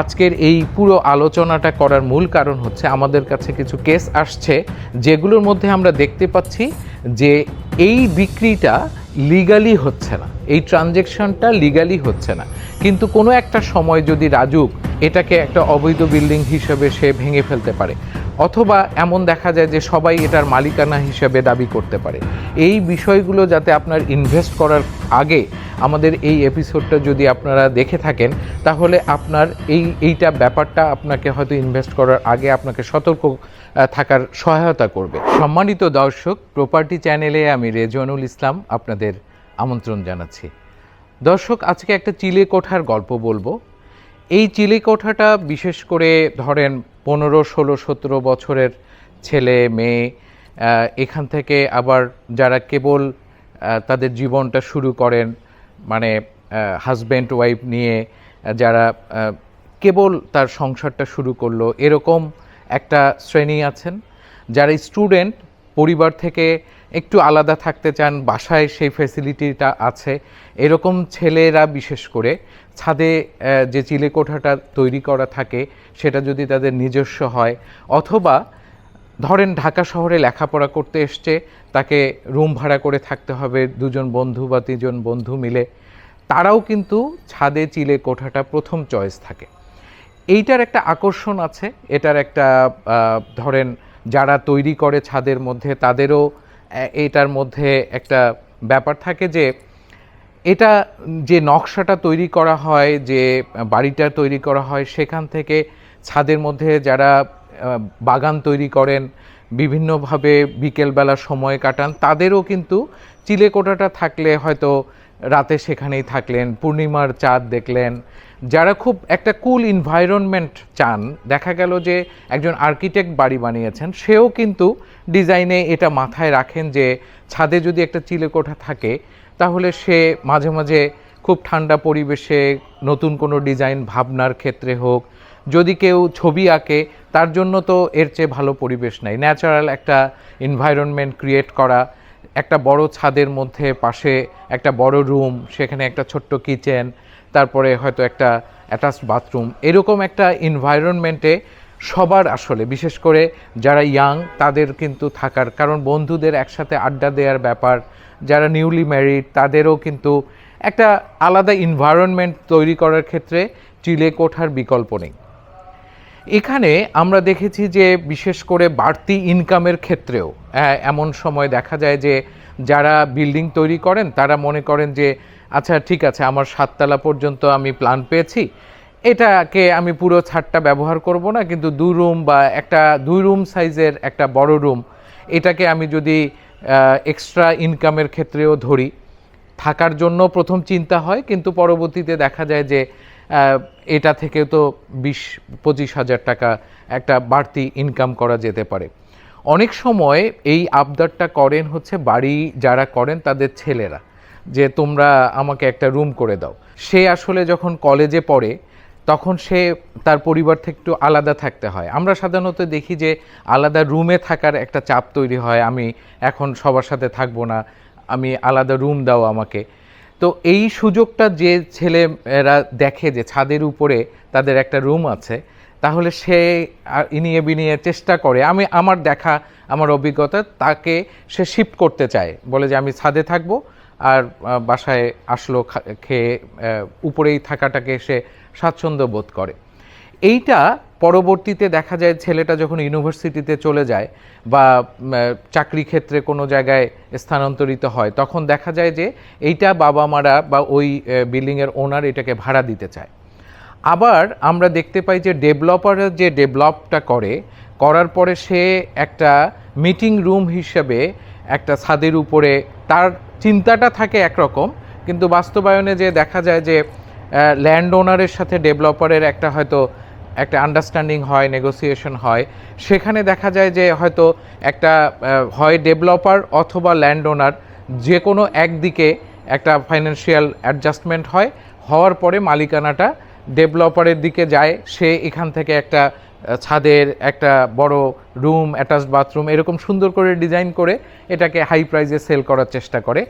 আজকের এই পুরো আলোচনাটা করার মূল কারণ হচ্ছে আমাদের কাছে কিছু কেস আসছে যেগুলোর মধ্যে আমরা দেখতে পাচ্ছি যে এই বিক্রিটা লিগালি হচ্ছে না। এই ট্রানজেকশনটা লিগালি হচ্ছে না। কিন্তু কোনো একটা সময় যদি রাজুক এটাকে একটা অবৈধ বিল্ডিং হিসেবে সে ভেঙে ফেলতে পারে। অথবা এমন দেখা যায় যে সবাই এটার মালিকানা হিসেবে দাবি করতে পারে। এই বিষয়গুলো যাতে আপনার ইনভেস্ট করার আগে আমাদের এই এপিসোডটা যদি আপনারা দেখে থাকেন, তাহলে আপনার এই, এইটা ব্যাপারটা আপনাকে হয়তো ইনভেস্ট করার আগে আপনাকে সতর্ক থাকার সহায়তা করবে। সম্মানিত দর্শক প্রপার্টি চ্যানেলে আমি রেজওয়ানুল ইসলাম আপনাদের আমন্ত্রণ জানাচ্ছি। দর্শক, আজকে একটা চিলে কোঠার গল্প বলব। এই চিলে কোঠাটা বিশেষ করে ধরেন পনেরো, ষোলো, সতেরো বছরের ছেলে, মেয়ে এখান থেকে আবার যারা কেবল তাদের জীবনটা শুরু করেন মানে হাজব্যান্ড ওয়াইফ নিয়ে যারা কেবল তার সংসারটা শুরু করল, এরকম একটা শ্রেণি আছেন, যারা স্টুডেন্ট পরিবার থেকে একটু আলাদা থাকতে চান, বাসায় সেই ফেসিলিটিটা আছে, এরকম ছেলেরা বিশেষ করে ছাদে যে চিলে কোঠাটা তৈরি করা থাকে, সেটা যদি তাদের নিজস্ব হয়, অথবা ধরেন ঢাকা শহরে লেখাপড়া করতে এসছে, তাকে রুম ভাড়া করে থাকতে হবে, দুজন বন্ধু বা তিনজন বন্ধু মিলে, তারাও কিন্তু ছাদে চিলে কোঠাটা প্রথম চয়েস থাকে। এইটার একটা আকর্ষণ আছে, এটার একটা ধরেন যারা তৈরি করে ছাদের মধ্যে, তাদেরও এটার মধ্যে একটা ব্যাপার থাকে যে এটা যে নকশাটা তৈরি করা হয়, যে বাড়িটা তৈরি করা হয়, সেখান থেকে ছাদের মধ্যে যারা বাগান তৈরি করেন, বিভিন্নভাবে বিকেলবেলা সময় কাটান, তাদেরও কিন্তু চিলেকোঠাটা থাকলে হয়তো রাতে সেখানেই থাকলেন, পূর্ণিমার চাঁদ দেখলেন। যারা খুব একটা কুল এনভায়রনমেন্ট চান, দেখা গেল যে একজন আর্কিটেক্ট বাড়ি বানিয়েছেন, সেও কিন্তু ডিজাইনে এটা মাথায় রাখেন যে ছাদে যদি একটা চিলেকোঠা থাকে তাহলে সে মাঝে মাঝে খুব ঠান্ডা পরিবেশে নতুন কোনো ডিজাইন ভাবনার ক্ষেত্রে হোক, যদি কেউ ছবি আঁকে, তার জন্য তো এর চেয়ে ভালো পরিবেশ নাই। ন্যাচারাল একটা এনভায়রনমেন্ট ক্রিয়েট করা, একটা বড় ছাদের মধ্যে পাশে একটা বড় রুম সেখানে একটা ছোট্ট কিচেন তারপরে হয়তো একটা অ্যাটাচ বাথরুম এরকম একটা এনভায়রনমেন্টে সবার আসলে বিশেষ করে যারা ইয়াং তাদের কিন্তু থাকার কারণ বন্ধুদের একসাথে আড্ডা দেওয়ার ব্যাপার যারা নিউলি ম্যারিড তাদেরও কিন্তু একটা আলাদা এনভায়রনমেন্ট তৈরি করার ক্ষেত্রে চিলে কোঠার বিকল্প নেই। এখানে আমরা দেখেছি যে বিশেষ করে বাড়তি ইনকামের ক্ষেত্রেও আহ, এমন সময় দেখা যায় যে যারা বিল্ডিং তৈরি করেন তারা মনে করেন যে আচ্ছা ঠিক আছে আমার সাততলা পর্যন্ত আমি প্ল্যান পেয়েছি এটাকে আমি পুরো ছাদটা ব্যবহার করব না, কিন্তু দু রুম বা একটা দুই রুম সাইজের একটা বড় রুম, এটাকে আমি যদি এক্সট্রা ইনকামের ক্ষেত্রেও ধরি। থাকার জন্য প্রথম চিন্তা হয়, কিন্তু পরবর্তীতে দেখা যায় যে এটা থেকে তো বিশ, পঁচিশ হাজার টাকা একটা বাড়তি ইনকাম করা যেতে পারে। অনেক সময় এই আবদারটা করেন হচ্ছে বাড়ি যারা করেন তাদের ছেলেরা, যে তোমরা আমাকে একটা রুম করে দাও। সে আসলে যখন কলেজে পড়ে তখন সে তার পরিবার থেকে একটু আলাদা থাকতে হয়। আমরা সাধারণত দেখি যে আলাদা রুমে থাকার একটা চাপ তৈরি হয়, আমি এখন সবার সাথে থাকব না, আমি আলাদা রুম দাও আমাকে। তো এই সুযোগটা যে ছেলেরা দেখে যে ছাদের উপরে তাদের একটা রুম আছে, তাহলে সে ইনিয়ে বিনিয়ে চেষ্টা করে। আমি আমার দেখা, আমার অভিজ্ঞতা, তাকে সে শিফট করতে চায়। বলে যে আমি ছাদে থাকব, আর বাসায় আসলো খেয়ে উপরেই থাকাটাকে সে স্বাচ্ছন্দ্য বোধ করে। এইটা পরবর্তীতে দেখা যায় ছেলেটা যখন ইউনিভার্সিটিতে চলে যায় বা চাকরি ক্ষেত্রে কোনো জায়গায় স্থানান্তরিত হয়, তখন দেখা যায় যে এইটা বাবা মারা বা ওই বিল্ডিংয়ের ওনার এটাকে ভাড়া দিতে চায়। আবার আমরা দেখতে পাই যে ডেভেলপার যে ডেভেলপটা করে, করার পরে সে একটা মিটিং রুম হিসেবে একটা ছাদের উপরে, তার চিন্তাটা থাকে একরকম, কিন্তু বাস্তবায়নে যে দেখা যায় যে ল্যান্ড ওনারের সাথে ডেভেলপারের একটা হয়তো একটা আন্ডারস্ট্যান্ডিং হয় নেগোসিয়েশন হয়। সেখানে দেখা যায় যে হয়তো একটা হয় ডেভেলপার অথবা ল্যান্ড ওনার যে কোনো একদিকে একটা ফাইন্যান্সিয়াল অ্যাডজাস্টমেন্ট হয়, হওয়ার পরে মালিকানাটা ডেভেলপারের দিকে যায়। সে এখান থেকে একটা ছাদের একটা বড় রুম অ্যাটাচ বাথরুম এরকম সুন্দর করে ডিজাইন করে এটাকে হাই প্রাইজে সেল করার চেষ্টা করে।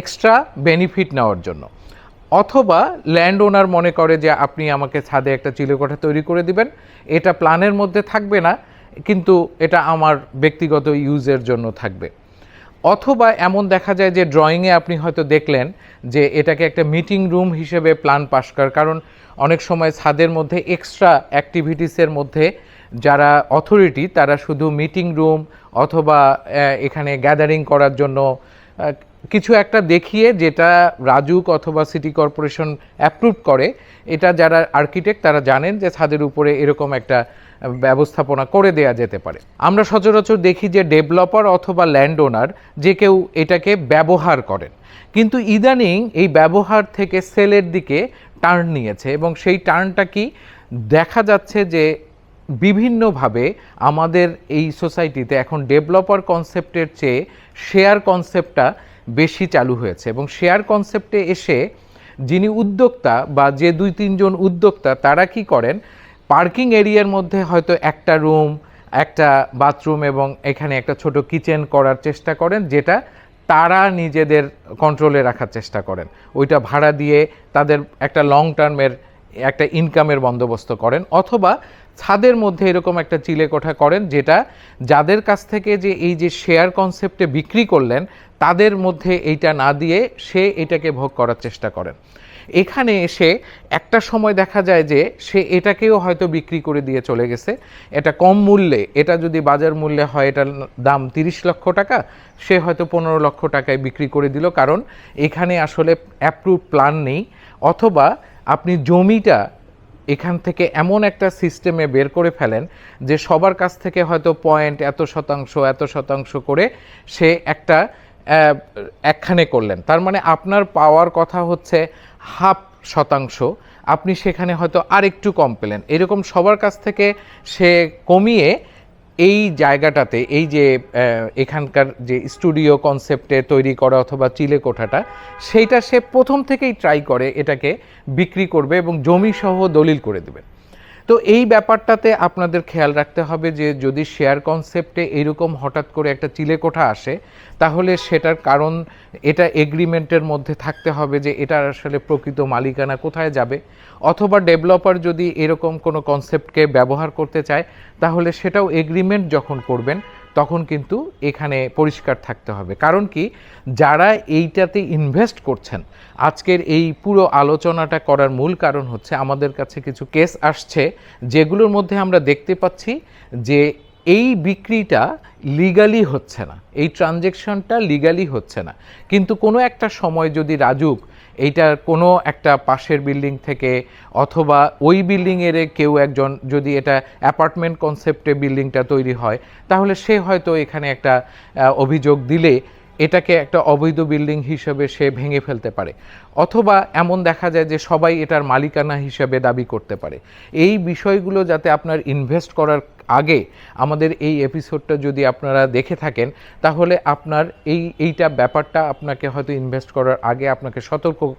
এক্সট্রা বেনিফিট নেওয়ার জন্য। অথবা ল্যান্ড ওনার মনে করে যে আপনি আমাকে ছাদে একটা চিলেকোঠা তৈরি করে দিবেন, এটা প্ল্যানের মধ্যে থাকবে না, কিন্তু এটা আমার ব্যক্তিগত ইউজের জন্য থাকবে। অথবা এমন দেখা যায় যে ড্রয়িংয়ে আপনি হয়তো দেখলেন যে এটাকে একটা মিটিং রুম হিসেবে প্ল্যান পাস করার কারণ অনেক সময় ছাদের মধ্যে এক্সট্রা অ্যাক্টিভিটিসের মধ্যে যারা অথরিটি তারা শুধু মিটিং রুম অথবা এখানে গ্যাদারিং করার জন্য কিছু একটা দেখিয়ে যেটা রাজুক অথবা সিটি কর্পোরেশন অ্যাপ্রুভ করে, এটা যারা আর্কিটেক্ট তারা জানেন যে ছাদের উপরে এরকম একটা ব্যবস্থাপনা করে দেয়া যেতে পারে। আমরা সচরাচর দেখি যে ডেভেলপার অথবা ল্যান্ড ওনার যে কেউ এটাকে ব্যবহার করেন। কিন্তু ইদানিং এই ব্যবহার থেকে সেলের দিকে টার্ন নিয়েছে এবং সেই টার্নটা কি? দেখা যাচ্ছে যে বিভিন্নভাবে আমাদের এই সোসাইটিতে এখন ডেভেলপার কনসেপ্টের চেয়ে শেয়ার কনসেপ্টটা বেশি চালু হয়েছে এবং শেয়ার কনসেপ্টে এসে যিনি উদ্যোক্তা বা যে দুই তিনজন উদ্যোক্তা, তারা কি করেন? পার্কিং এরিয়ার মধ্যে হয়তো একটা রুম একটা বাথরুম এবং এখানে একটা ছোট কিচেন করার চেষ্টা করেন, যেটা তারা নিজেদের কন্ট্রোলে রাখার চেষ্টা করেন। ওইটা ভাড়া দিয়ে তাদের একটা লং টার্মের একটা ইনকামের বন্দোবস্ত করেন, অথবা ছাদের মধ্যে এরকম একটা চিলে কোঠা করেন, যেটা যাদের কাছ থেকে যে এই যে শেয়ার কনসেপ্টে বিক্রি করলেন, তাদের মধ্যে এইটা না দিয়ে সে এটাকে ভোগ করার চেষ্টা করেন। এখানে এসে একটা সময় দেখা যায় যে সে এটাকেও হয়তো বিক্রি করে দিয়ে চলে গেছে। এটা কম মূল্যে, এটা যদি বাজার মূল্যে হয়, এটার দাম তিরিশ লক্ষ টাকা, সে হয়তো পনেরো লক্ষ টাকায় বিক্রি করে দিল। কারণ এখানে আসলে অ্যাপ্রুভ প্ল্যান নেই। অথবা আপনি জমিটা এখান থেকে এমন একটা সিস্টেমে বের করে ফেলেন যে সবার কাছ থেকে হয়তো পয়েন্ট এত শতাংশ এত শতাংশ করে সে একটা একখানে করলেন। তার মানে আপনার পাওয়ার কথা হচ্ছে হাফ শতাংশ। আপনি সেখানে হয়তো আরেকটু কম পেলেন। এরকম সবার কাছ থেকে সে কমিয়ে এই জায়গাটাতে, এই যে এখানকার যে স্টুডিও কনসেপ্টে তৈরি করা অথবা চিলে কোঠাটা, সেইটা সে প্রথম থেকেই ট্রাই করে এটাকে বিক্রি করবে এবং জমি সহ দলিল করে দেবে। তো এই ব্যাপারটাতে আপনাদের খেয়াল রাখতে হবে যে যদি শেয়ার কনসেপ্টে এরকম হঠাৎ করে একটা চিলেকোঠা আসে, তাহলে সেটার কারণ, এটা এগ্রিমেন্টের মধ্যে থাকতে হবে যে এটার আসলে প্রকৃত মালিকানা কোথায় যাবে। অথবা ডেভেলপার যদি এরকম কোনো কনসেপ্টকে ব্যবহার করতে চায়, তাহলে সেটাও এগ্রিমেন্ট যখন করবেন তখন কিন্তু এখানে পরিষ্কার থাকতে হবে। কারণ কি? যারা এইটাতে ইনভেস্ট করছেন, আজকের এই পুরো আলোচনাটা করার মূল কারণ হচ্ছে আমাদের কাছে কিছু কেস আসছে, যেগুলোর মধ্যে আমরা দেখতে পাচ্ছি যে এই বিক্রিটা লিগালি হচ্ছে না। এই ট্রানজেকশনটা লিগালি হচ্ছে না। কিন্তু কোনো একটা সময় যদি রাজুক, এইটার কোনো একটা পাশের বিল্ডিং থেকে অথবা ওই বিল্ডিংয়ের কেউ একজন যদি এটা অ্যাপার্টমেন্ট কনসেপ্টে বিল্ডিংটা তৈরি হয়, তাহলে সে হয়তো এখানে একটা অভিযোগ দিলে এটাকে একটা অবৈধ বিল্ডিং হিসেবে সে ভেঙে ফেলতে পারে। অথবা এমন দেখা যায় যে সবাই এটার মালিকানা হিসেবে দাবি করতে পারে। এই বিষয়গুলো যাতে আপনার ইনভেস্ট করার আগে আমাদের এই এপিসোডটা যদি আপনারা দেখে থাকেন, তাহলে আপনার এই, এইটা ব্যাপারটা আপনাকে হয়তো ইনভেস্ট করার আগে আপনাকে সতর্ক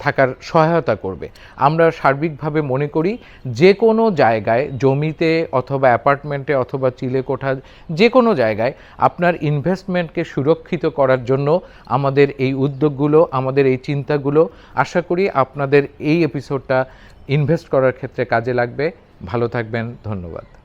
থাকার সহায়তা করবে। আমরা সার্বিকভাবে মনে করি যে কোনো জায়গায়, জমিতে অথবা অ্যাপার্টমেন্টে অথবা চিলে কোঠা যে কোনো জায়গায় আপনার ইনভেস্টমেন্টকে সুরক্ষিত করার জন্য আমাদের এই উদ্যোগগুলো, আমাদের এই চিন্তাগুলো আশা করি আপনাদের এই এপিসোডটা ইনভেস্ট করার ক্ষেত্রে কাজে লাগবে। ভালো থাকবেন, ধন্যবাদ।